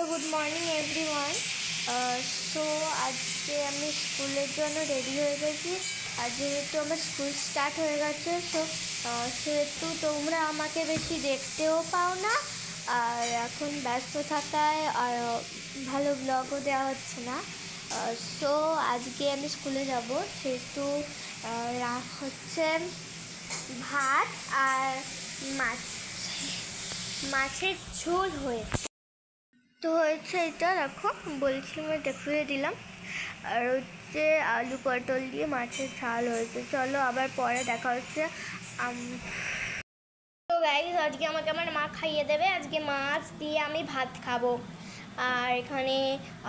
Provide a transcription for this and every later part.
তো good morning everyone so আজকে আমি স্কুলের জন্য রেডি হয়ে গেছি। আর যেহেতু আমার স্কুল স্টার্ট হয়ে গেছে সো সেহেতু তোমরা আমাকে বেশি দেখতেও পাও না। আর এখন ব্যস্ত থাকায় আর ভালো ব্লগও দেওয়া হচ্ছে না। সো আজকে আমি স্কুলে যাব। সেহেতু হচ্ছে ভাত আর মাছ, মাছের ঝোল হয়েছে। তো হয়েছে এটা, দেখো বলছিলাম দেখিয়ে দিলাম। আর হচ্ছে আলু পটল দিয়ে মাছের ঝাল হয়েছে। চলো আবার পরে দেখা হচ্ছে। তো গাইজ আজকে আমাকে আমার মা খাইয়ে দেবে। আজকে মাছ দিয়ে আমি ভাত খাব। আর এখানে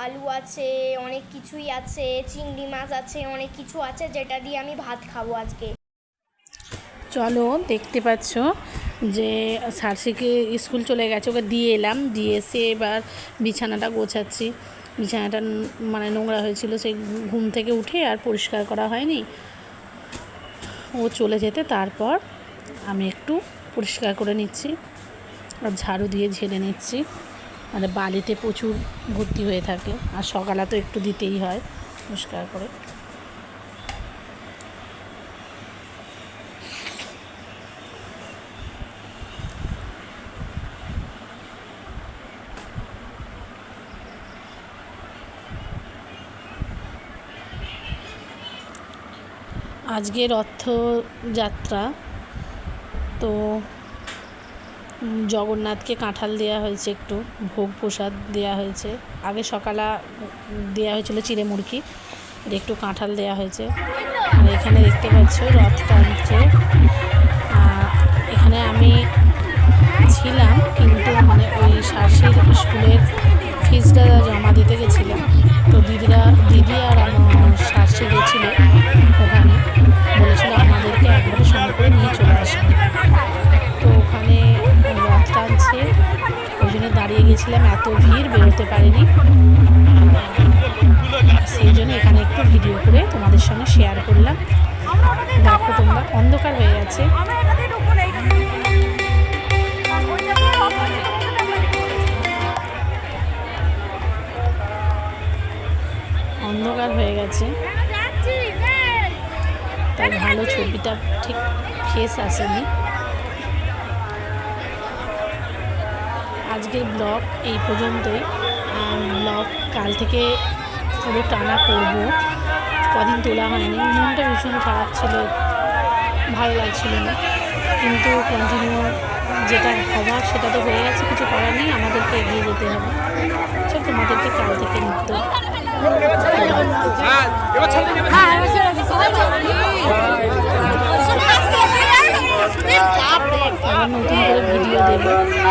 আলু আছে, অনেক কিছুই আছে, চিংড়ি মাছ আছে, অনেক কিছু আছে যেটা দিয়ে আমি ভাত খাব আজকে। চলো, দেখতে পাচ্ছ? যে সার্সিকে স্কুল চলে গেছে, ওকে দিয়ে এলাম। দিয়ে এসে এবার বিছানাটা গোছাচ্ছি। বিছানাটা মানে নোংরা হয়েছিল, সেই ঘুম থেকে উঠে আর পরিষ্কার করা হয়নি। ও চলে যেতে, তারপর আমি একটু পরিষ্কার করে নিচ্ছি। আর ঝাড়ু দিয়ে ঝেড়ে নিচ্ছি। মানে বালিতে প্রচুর ভর্তি হয়ে থাকে। আর সকালে তো একটু দিতেই হয় পরিষ্কার করে। আজকে রথযাত্রা। তো জগন্নাথকে কাঁঠাল দেওয়া হয়েছে একটু, ভোগ প্রসাদ দেওয়া হয়েছে। আগে সকালা দেওয়া হয়েছিল চিড়ে মুরগি একটু কাঁঠাল দেওয়া হয়েছে। আর এখানে দেখতে পাচ্ছ রথ টানছে। এখানে আমি ছিলাম, কিন্তু মানে ওই শার্সির স্কুলের ফিজটা জমা দিতে গেছিলাম। তো দিদিরা, দিদি আর আমার শার্সি গেছিল গেছিলাম এত ভিড় বেরোতে পারিনি। সেই জন্য এখানে একটু ভিডিও করে তোমাদের সঙ্গে শেয়ার করলাম। দেখো তোমরা, অন্ধকার হয়ে গেছে। অন্ধকার হয়ে গেছে। তাই ভালো ছবিটা ঠিক ফেস আসেনি। আজকের ব্লগ এই পর্যন্তই। ব্লগ কাল থেকে পুরো টানা করব। কদিন তোলা হয়নি। মনটা ভীষণ খারাপ ছিল। ভালো লাগছিল না। কিন্তু কন্টিনিউ যেটা হওয়ার সেটা তো হয়ে গেছে। কিছু করার নেই। আমাদেরকে এগিয়ে যেতে হবে। চল তোমাদেরকে কাল থেকে নিত্য আবার